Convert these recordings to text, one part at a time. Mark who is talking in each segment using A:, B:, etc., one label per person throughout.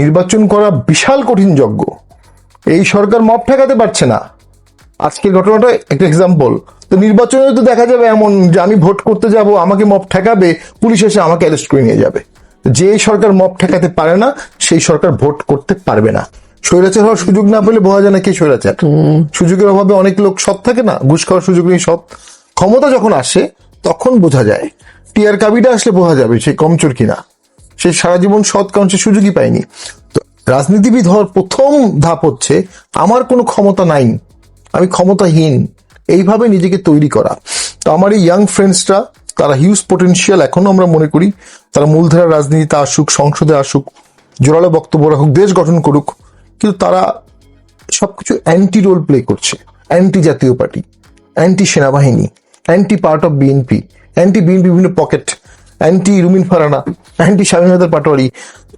A: নির্বাচন করা বিশাল কঠিন যজ্ঞ। এই সরকার মপ ঠেকাতে পারছে না। আজকের ঘটনাটা একটা এক্সাম্পল তো নির্বাচনে তো দেখা যাবে এমন যে আমি ভোট করতে যাব, আমাকে মপ ঠেকাবে, পুলিশ এসে আমাকে অ্যারেস্ট করে নিয়ে যাবে। যে সরকার মপ ঠেকাতে পারে না, সেই সরকার ভোট করতে পারবে না। স্বৈরাচার হওয়ার সুযোগ না পেলে বোঝা যায় না কে স্বৈরাচার। সুযোগের অভাবে অনেক লোক সৎ থাকে না, ঘুষ খাওয়ার সুযোগ নেই, সৎ। ক্ষমতা যখন আসে, তখন বোঝা যায়। টিয়ার কাবিটা আসলে বোঝা যাবে সে কমচোর কিনা। সে সারা জীবন সৎ কারণ সে সুযোগই পায়নি। রাজনীতিবিদ হওয়ার প্রথম ধাপ হচ্ছে, আমার কোনো ক্ষমতা নাই, আমি ক্ষমতাহীন, এইভাবে নিজেকে তৈরি করা। তো আমার এই ইয়াং ফ্রেন্ডসরা তারা হিউজ পোটেনশিয়াল এখনও আমরা মনে করি, তারা মূলধারা রাজনীতিতে আসুক, সংসদে আসুক, জোরালো বক্তব্য রাখুক, দেশ গঠন করুক, কিন্তু তারা সবকিছু অ্যান্টি রোল প্লে করছে। অ্যান্টি জাতীয় পার্টি অ্যান্টি সেনাবাহিনী anti part of BNP anti BNP বিভিন্ন pocket anti Rumin Farhana anti স্বামীনাথের Patwary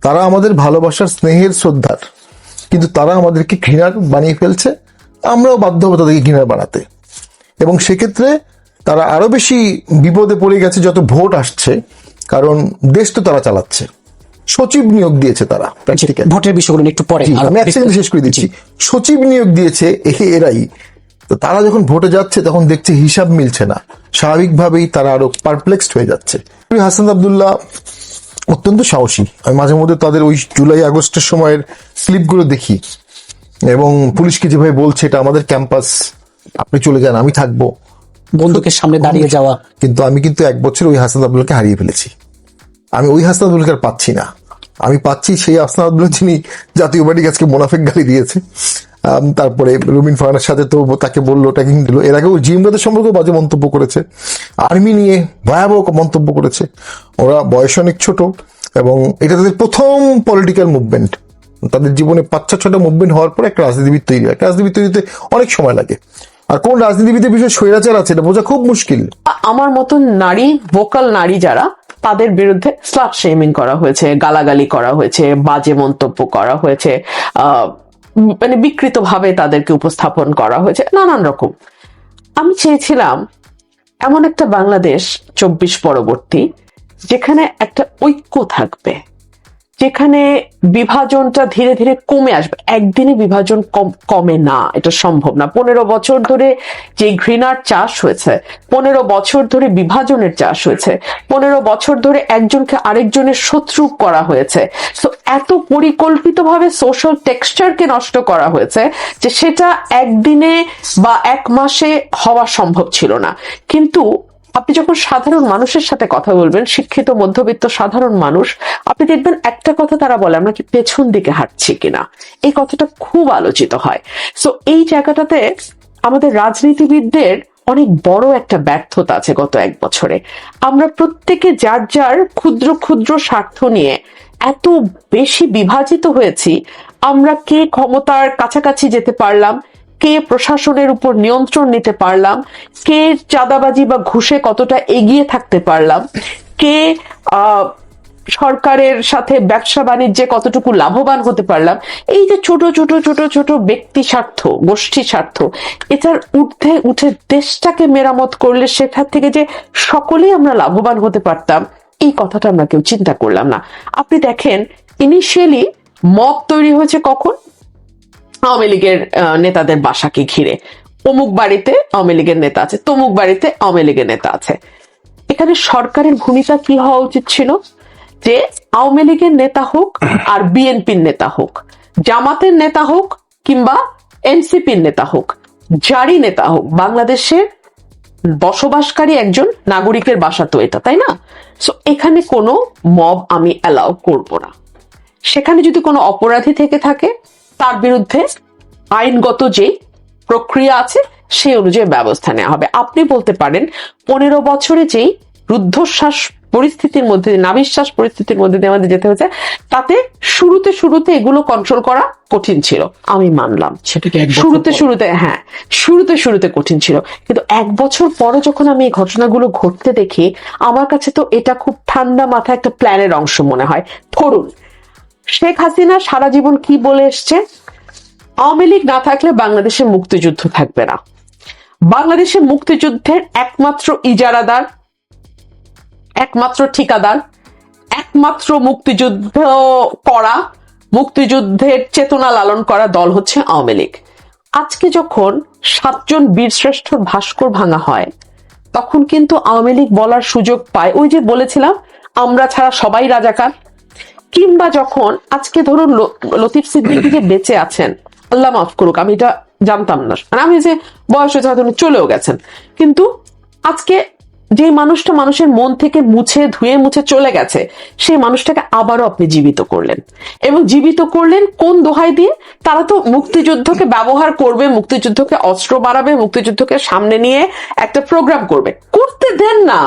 A: তারা আমাদের ভালোবাসার স্নেহের শ্রদ্ধার। কিন্তু তারা আমাদেরকে ঘৃণার বানিয়ে ফেলছে আমরাও বাধ্য হব তাদেরকে ঘৃণার বানাতে। এবং সেক্ষেত্রে তারা আরও বেশি বিপদে পড়ে গেছে যত ভোট আসছে কারণ দেশ তো তারা চালাচ্ছে। সচিব নিয়োগ দিয়েছে তারা।
B: ভোটের বিষয়গুলো একটু পরে
A: আমি এক সেকেন্ড শেষ করে দিচ্ছি। সচিব নিয়োগ দিয়েছে এরাই। তো তারা যখন ভোটে যাচ্ছে তখন দেখছে হিসাব মিলছে না। স্বাভাবিকভাবেই তারা আরও পারপ্লেক্সড হয়ে যাচ্ছে। হাসান আবদুল্লাহ অত্যন্ত সাহসী। আমি মাঝে মধ্যে তাদের ওই জুলাই আগস্টের সময়ের ক্লিপগুলো দেখি। এবং পুলিশকে যেভাবে বলছে এটা আমাদের ক্যাম্পাস আপনি চলে যান আমি থাকব।
B: বন্দুকের সামনে দাঁড়িয়ে যাওয়া।
A: কিন্তু আমি কিন্তু এক বছর ওই হাসান আবদুল্লাহকে হারিয়ে ফেলেছি। আমি ওই হাসান আবদুল্লাহকে পাচ্ছি না। আমি পাচ্ছি সেই আবদুল্লাহ যিনি জাতীয় পার্টি আজকে মোনাফেক গালি দিয়েছে। তারপরে রুমিন ফারানের সাথে তো তাকে বলল ট্যাগিং দিল। এর আগে ওই জিমরাদের সম্পর্কে বাজে মন্তব্য করেছে। আর্মি নিয়ে ভয়াবহ মন্তব্য করেছে। ওরা বয়স অনেক ছোট এবং এটা তাদের প্রথম পলিটিক্যাল মুভমেন্ট তাদের জীবনে পাঁচ ছটা মুভমেন্ট হওয়ার পর একটা রাজনীতিবিদ তৈরি হয়। একটা রাজনীতিবিদ তৈরিতে অনেক সময় লাগে। আর কোন রাজনীতিবিদের বিষয়ে স্বৈরাচার আছে, এটা বোঝা খুব মুশকিল।
C: আমার মতন নারী ভোকাল নারী যারা, তাদের বিরুদ্ধে স্লাট শেমিং করা হয়েছে, গালাগালি করা হয়েছে, বাজে মন্তব্য করা হয়েছে মানে বিকৃত ভাবে তাদেরকে উপস্থাপন করা হয়েছে, নানান রকম। আমি চেয়েছিলাম এমন একটা বাংলাদেশ চব্বিশ পরবর্তী, যেখানে একটা ঐক্য থাকবে। যেখানে বিভাজনটা ধীরে ধীরে কমে আসবে। একদিনে বিভাজন কম- না, এটা সম্ভব না। পনেরো বছর ধরে যে ঘৃণার চাষ হয়েছে, পনেরো বছর ধরে বিভাজনের চাষ হয়েছে, পনেরো বছর ধরে একজনকে আরেকজনের শত্রু করা হয়েছে। তো এত পরিকল্পিতভাবে সোশ্যাল টেক্সচারকে নষ্ট করা হয়েছে যে সেটা একদিনে বা এক মাসে হওয়া সম্ভব ছিল না। কিন্তু আপনি যখন সাধারণ মানুষের সাথে কথা বলবেন, শিক্ষিত, মধ্যবিত্ত, সাধারণ মানুষ, আপনি দেখবেন একটা কথা তারা বলে, আমরা কি পেছন দিকে হাঁটছি কিনা? এই কথাটা খুব আলোচিত হয়। সো এই জায়গাটাতে আমাদের রাজনীতিবিদদের অনেক বড় একটা ব্যর্থতা আছে গত এক বছরে। আমরা প্রত্যেকে যার যার ক্ষুদ্র ক্ষুদ্র স্বার্থ নিয়ে এত বেশি বিভাজিত হয়েছি, আমরা কে ক্ষমতার কাছাকাছি যেতে পারলাম কে প্রশাসনের উপর নিয়ন্ত্রণ নিতে পারলাম? কে চাঁদাবাজি বা ঘুষে কতটা এগিয়ে থাকতে পারলাম? কে সরকারের সাথে ব্যবসা বাণিজ্যে কতটুকু লাভবান হতে পারলাম? এই যে ছোট ছোট ছোট ছোট ব্যক্তি স্বার্থ, গোষ্ঠী স্বার্থ, এটার ঊর্ধ্বে উঠে দেশটাকে মেরামত করলে সেখান থেকে যে সকলেই আমরা লাভবান হতে পারতাম, এই কথাটা আমরা কেউ চিন্তা করলাম না। আপনি দেখেন ইনিশিয়ালি মব তৈরি হয়েছে কখন? আওয়ামী লীগের নেতাদের বাসাকে ঘিরে। অমুক বাড়িতে আওয়ামী লীগের নেতা আছে, তমুক বাড়িতে আওয়ামী লীগের নেতা আছে। এখানে সরকারের ভূমিকা কি হওয়া উচিত ছিল? যে আওয়ামী লীগের নেতা হোক আর বিএনপির নেতা হোক, জামাতের নেতা হোক কিংবা এনসিপির নেতা হোক, যারই নেতা হোক, বাংলাদেশের বসবাসকারী একজন নাগরিকের বাসা তো এটা, তাই না? সো এখানে কোনো মব আমি অ্যালাউ করব না। সেখানে যদি কোনো অপরাধী থেকে থাকে তার বিরুদ্ধে আইনগত যে প্রক্রিয়া আছে সেই অনুযায়ী ব্যবস্থা নেওয়া হবে। আপনি বলতে পারেন পনেরো বছরে যেই রুদ্ধশ্বাস পরিস্থিতির মধ্যে নাবিশ্বাস পরিস্থিতির মধ্যে দিয়ে আমাদের যেতে হয়েছে তাতে শুরুতে শুরুতে এগুলো কন্ট্রোল করা কঠিন ছিল। আমি মানলাম।
B: সেটাকে
C: শুরুতে শুরুতে হ্যাঁ শুরুতে শুরুতে কঠিন ছিল। কিন্তু এক বছর পরে যখন আমি এই ঘটনাগুলো ঘটতে দেখি আমার কাছে তো এটা খুব ঠান্ডা মাথা একটা প্ল্যানের অংশ মনে হয়। ধরুন শেখ হাসিনা সারা জীবন কি বলে এসছে? আওয়ামী লীগ না থাকলে বাংলাদেশে মুক্তিযুদ্ধ থাকবে না। বাংলাদেশে মুক্তিযুদ্ধের একমাত্র ইজারাদার, একমাত্র ঠিকাদার, একমাত্র মুক্তিযুদ্ধ করা, মুক্তিযুদ্ধের চেতনা লালন করা দল হচ্ছে আওয়ামী লীগ। আজকে যখন সাতজন বীরশ্রেষ্ঠর ভাস্কর ভাঙা হয়, তখন কিন্তু আওয়ামী লীগ বলার সুযোগ পায়। ওই যে বলেছিলাম, আমরা ছাড়া সবাই রাজাকার। কিংবা যখন আজকে ধরুন লতিফ সিদ্দিকী যে বেঁচে আছেন, আল্লাহ মাফ করুক, আমি এটা জানতাম না। মানে আমি যে বয়স হয়েছে হয়তো চলেও গেছেন। কিন্তু আজকে যে মানুষটা মানুষের মন থেকে মুছে ধুয়ে মুছে চলে গেছে, সেই মানুষটাকে আবারও আপনি জীবিত করলেন। এবং জীবিত করলেন কোন দোহাই দিয়ে? তারা তো মুক্তিযুদ্ধকে ব্যবহার করবে, মুক্তিযুদ্ধকে অস্ত্র বাড়াবে, মুক্তিযুদ্ধকে সামনে নিয়ে একটা প্রোগ্রাম করবে। করতে দেন না।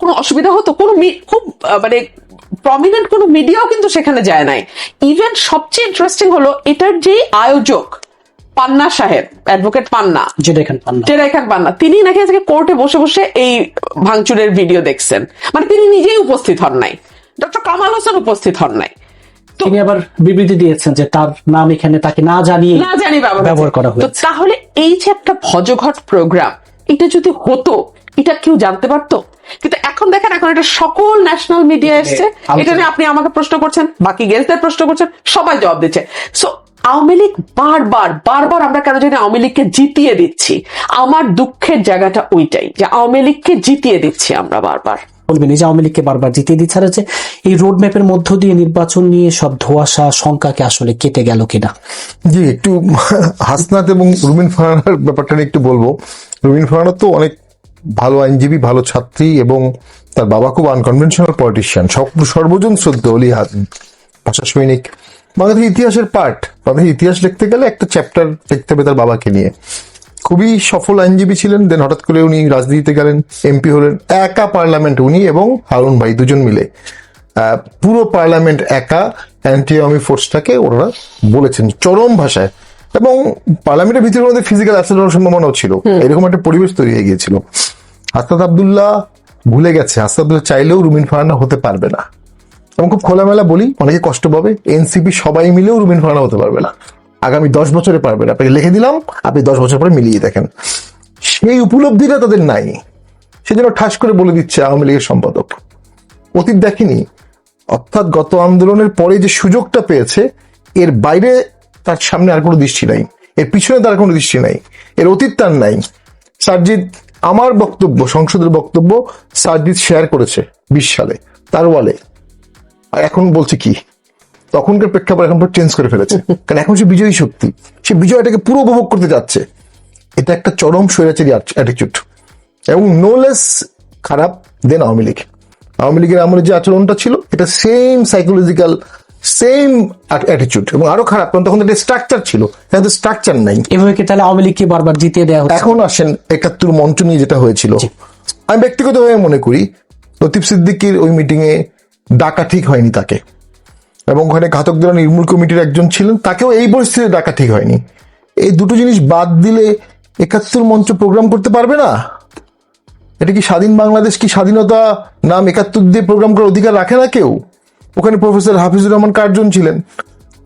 C: কোনো অসুবিধা হতো? কোনো খুব মানে প্রমিনেন্ট কোনো মিডিয়াও কিন্তু সেখানে যায় নাই। ইভেন সবচেয়ে ইন্টারেস্টিং হলো এটার যে আয়োজক পান্না সাহেব অ্যাডভোকেট পান্না। খান পান্না। তিনি নাকি আজকে কোর্টে বসে বসে এই ভাঙচুরের ভিডিও দেখছেন। মানে তিনি নিজেই উপস্থিত হন নাই। ডক্টর কামাল হোসেন উপস্থিত হন নাই।
B: তিনি আবার বিবৃতি দিয়েছেন যে তার নাম এখানে তাকে না জানিয়ে
C: না জানি ব্যবহার
B: করা হয়েছে।
C: তাহলে এই যে একটা ভজঘট প্রোগ্রাম এটা যদি হতো এটা কেউ জানতে পারতো? কিন্তু এখন দেখেন এখন এটা সকল ন্যাশনাল মিডিয়া এসছে। এটা নিয়ে আপনি আমাকে প্রশ্ন করছেন বাকি গেস্টদের প্রশ্ন করছেন সবাই জবাব দিচ্ছে। সো আওয়ামী লীগ বারবার বারবার আমরা কেন জানি আওয়ামী লীগকে জিতিয়ে দিচ্ছি। আমার দুঃখের জায়গাটা ওইটাই যে আওয়ামী লীগকে জিতিয়ে দিচ্ছি আমরা বারবার।
B: বলবেন এই যে আওয়ামী লীগকে বারবার জিতিয়ে দিচ্ছে আর হচ্ছে এই রোড ম্যাপের মধ্য দিয়ে নির্বাচন নিয়ে সব ধোয়াশা শঙ্কাকে আসলে কেটে গেল কিনা?
A: জি একটু হাসনাত এবং রুমিন ফারহানার ব্যাপারটা নিয়ে একটু বলব। রুমিন ফারহানা তো অনেক ভালো আইনজীবী, ভালো ছাত্রী এবং তার বাবা খুব আনকনভেনশনাল পলিটিশিয়ান সর্বজন শ্রদ্ধ অলি ভাষা সৈনিক বাংলাদেশের ইতিহাসের পার্ট বাংলাদেশের ইতিহাস লিখতে গেলে একটা চ্যাপ্টার লিখতে হবে তার বাবাকে নিয়ে। খুবই সফল আইনজীবী ছিলেন দেন হঠাৎ করে উনি রাজনীতিতে গেলেন এমপি হলেন, একা পার্লামেন্ট উনি এবং হারুন ভাই দুজন মিলে। পুরো পার্লামেন্ট একা অ্যান্টি আর্মি ফোর্সটাকে ওনারা বলেছেন, চরম ভাষায়। এবং পার্লামেন্টের ভিতরে মধ্যে ফিজিক্যাল অ্যাসেট সম্ভাবনাও ছিল। এরকম একটা পরিবেশ তৈরি হয়ে গিয়েছিল। হাসনাত আবদুল্লাহ ভুলে গেছে। হাসনাত আবদুল্লাহ চাইলেও রুমিন ফারহানা হতে পারবে না। এবং খুব খোলামেলা বলি অনেকে কষ্ট পাবে। এনসিপি সবাই মিলেও রুমিন ফারহানা হতে পারবে না। আগামী দশ বছরে পারবে না। আপনাকে লিখে দিলাম আপনি দশ বছর পরে মিলিয়ে দেখেন। সেই উপলব্ধিটা তাদের নাই। সেজন্য ঠাস করে বলে দিচ্ছে আওয়ামী লীগের সম্পাদক। অতীত দেখেনি। অর্থাৎ গত আন্দোলনের পরে যে সুযোগটা পেয়েছে এর বাইরে তার সামনে আর কোনো দৃষ্টি নাই। এর পিছনে তার কোনো দৃষ্টি নাই। এর অতীত তার নাই। সার্জিৎ আমার বক্তব্য সংসদের বক্তব্য সার্জিৎ শেয়ার করেছে বিশ সালে তার ওয়ালে আর এখন বলছে কি? তখনকার প্রেক্ষাপট এখন চেঞ্জ করে ফেলেছে। কারণ এখন সে বিজয়ী শক্তি। সে বিজয়টাকে পুরো উপভোগ করতে যাচ্ছে। এটা একটা চরম স্বৈরাচারী অ্যাটিচিউড এবং নো লেস খারাপ দেন আওয়ামী লীগ। আওয়ামী লীগের আমলে যে আচরণটা ছিল এটা সেম সাইকোলজিক্যাল সেম অ্যাটিচিউড এবং আরও খারাপ কারণ তখন একটা স্ট্রাকচার ছিল এখন তো স্ট্রাকচার নাই।
B: এভাবে কি তাহলে আওয়ামী লীগকে বারবার জিতিয়ে দেওয়া হচ্ছে?
A: এখন আসেন একাত্তর মঞ্চ নিয়ে যেটা হয়েছিল। আমি ব্যক্তিগতভাবে মনে করি লতিফ সিদ্দিকির ওই মিটিং এ ডাকা ঠিক হয়নি তাকে। এবং ওখানে ঘাতকদের নির্মূল কমিটির একজন ছিলেন তাকেও এই পরিস্থিতিতে ডাকা ঠিক হয়নি। এই দুটো জিনিস বাদ দিলে একাত্তর মঞ্চ প্রোগ্রাম করতে পারবে না? এটা কি স্বাধীন বাংলাদেশ কি স্বাধীনতা নাম একাত্তর দিয়ে প্রোগ্রাম করার অধিকার রাখে না কেউ? ওখানে প্রফেসর হাফিজুর রহমান কার্জন ছিলেন।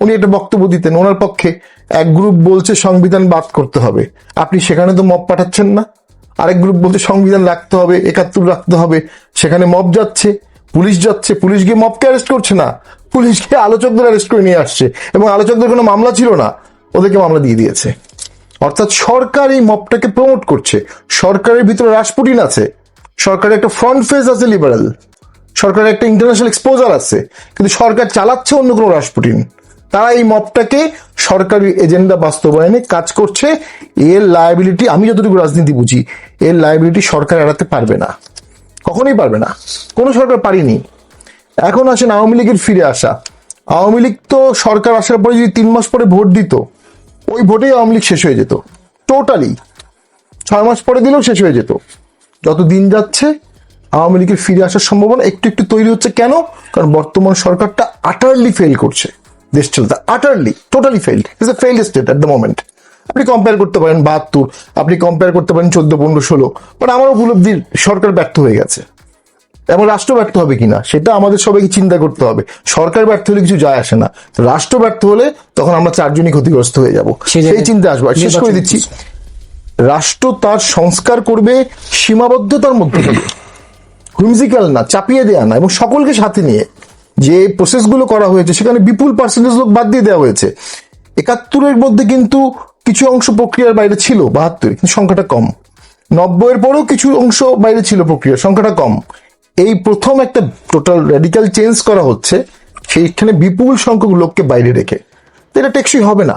A: উনি একটা বক্তব্য দিতেন, ওনার পক্ষে এক গ্রুপ বলছে সংবিধান বাদ করতে হবে। আপনি সেখানে তো মব পাঠাচ্ছেন না। আরেক গ্রুপ বলছে সংবিধান রাখতে হবে, একাত্তর রাখতে হবে। সেখানে মব যাচ্ছে, পুলিশ যাচ্ছে, পুলিশ গিয়ে মবকে অ্যারেস্ট করছে না। পুলিশ গিয়ে আলোচকদের অ্যারেস্ট করে নিয়ে আসছে এবং আলোচকদের কোনো মামলা ছিল না। ওদেরকে মামলা দিয়ে দিয়েছে। অর্থাৎ সরকার এই মবটাকে প্রমোট করছে। সরকারের ভিতরে রাসপুটিন আছে। সরকারের একটা ফ্রন্ট ফেজ আছে লিবারেল সরকারের একটা ইন্টারন্যাশনাল এক্সপোজার আছে, কিন্তু সরকার চালাচ্ছে অন্য কোনো রাসপুটিন তারা এই মবটাকে সরকারি এজেন্ডা বাস্তবায়নে কাজ করছে, এর লায়াবিলিটি আমি যতটুকু রাজনীতি বুঝি, এর লায়াবিলিটি সরকার এড়াতে পারবে না। কখনোই পারবে না। কোনো সরকার পারিনি। এখন আসেন আওয়ামী লীগের ফিরে আসা। আওয়ামী লীগ তো সরকার আসার পরে যদি তিন মাস পরে ভোট দিত, ওই ভোটেই আওয়ামী লীগ শেষ হয়ে যেত। টোটালি ছয় মাস পরে দিলেও শেষ হয়ে যেত। যত দিন যাচ্ছে আওয়ামী লীগের ফিরে আসার সম্ভাবনা একটু একটু তৈরি হচ্ছে। কেন? কারণ বর্তমান সরকারটা আটারলি ফেল করছে। দেশ চলতে utterly totally failed is a failed state at the moment আপনি কম্পেয়ার করতে পারেন বাহাত্তর আপনি কম্পেয়ার করতে পারেন চোদ্দ পনেরো ষোলো বাট আমার উপলব্ধি সরকার ব্যর্থ হয়ে গেছে। এবং রাষ্ট্র ব্যর্থ হবে কিনা সেটা আমাদের সবাইকে চিন্তা করতে হবে। সরকার ব্যর্থ হলে কিছু যায় আসে না। রাষ্ট্র ব্যর্থ হলে তখন আমরা চারজনই ক্ষতিগ্রস্ত হয়ে যাব।
B: সেই
A: চিন্তা আসব। আর শেষ করে দিচ্ছি। রাষ্ট্র তার সংস্কার করবে সীমাবদ্ধতার মধ্যে হুইমজিক্যাল না, চাপিয়ে দেওয়া না, এবং সকলকে সাথে নিয়ে যে প্রসেসগুলো করা হয়েছে, সেখানে বিপুল পার্সেন্টেজ লোক বাদ দিয়ে দেওয়া হয়েছে। একাত্তরের মধ্যে কিন্তু কিছু অংশ প্রক্রিয়ার বাইরে ছিল, বাহাত্তর, কিন্তু সংখ্যাটা কম। নব্বইয়ের পরেও কিছু অংশ বাইরে ছিল প্রক্রিয়ার, সংখ্যাটা কম। এই প্রথম একটা টোটাল রেডিক্যাল চেঞ্জ করা হচ্ছে, সেইখানে বিপুল সংখ্যক লোককে বাইরে রেখে। এটা টেকসই হবে না।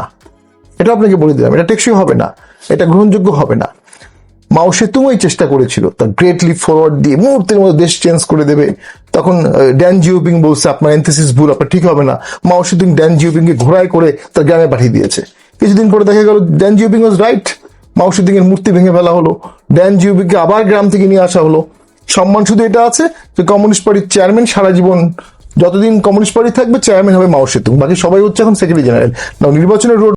A: এটা আপনাকে বলে দিলাম, এটা টেকসই হবে না। এটা গ্রহণযোগ্য হবে না। মাও সেতুং ওই চেষ্টা করেছিল। তার গ্রেট লিপ ফরওয়ার্ড দিয়ে মুহূর্তের মধ্যে দেশ চেঞ্জ করে দেবে। তখন ড্যান জিওপিং বলছে, আপনার এনথেসিস ভুল, আপনার ঠিক হবে না। মাও সেতুং ড্যান জিওপিংকে ঘোড়ায় করে তার গ্রামে পাঠিয়ে দিয়েছে। কিছুদিন পরে দেখা গেল Deng Xiaoping was right Mao Zedong এর মূর্তি ভেঙে ফেলা হলো। ড্যান জিওপিংকে আবার গ্রাম থেকে নিয়ে আসা হলো। সম্মান শুধু এটা আছে যে, কমিউনিস্ট পার্টির চেয়ারম্যান সারা জীবন, যতদিন কমিউনিস্ট পার্টি থাকবে চেয়ারম্যান হবে মাও সেতুং। বাকি সবাই হচ্ছে এখন সেক্রেটারি জেনারেল নির্বাচনের রোড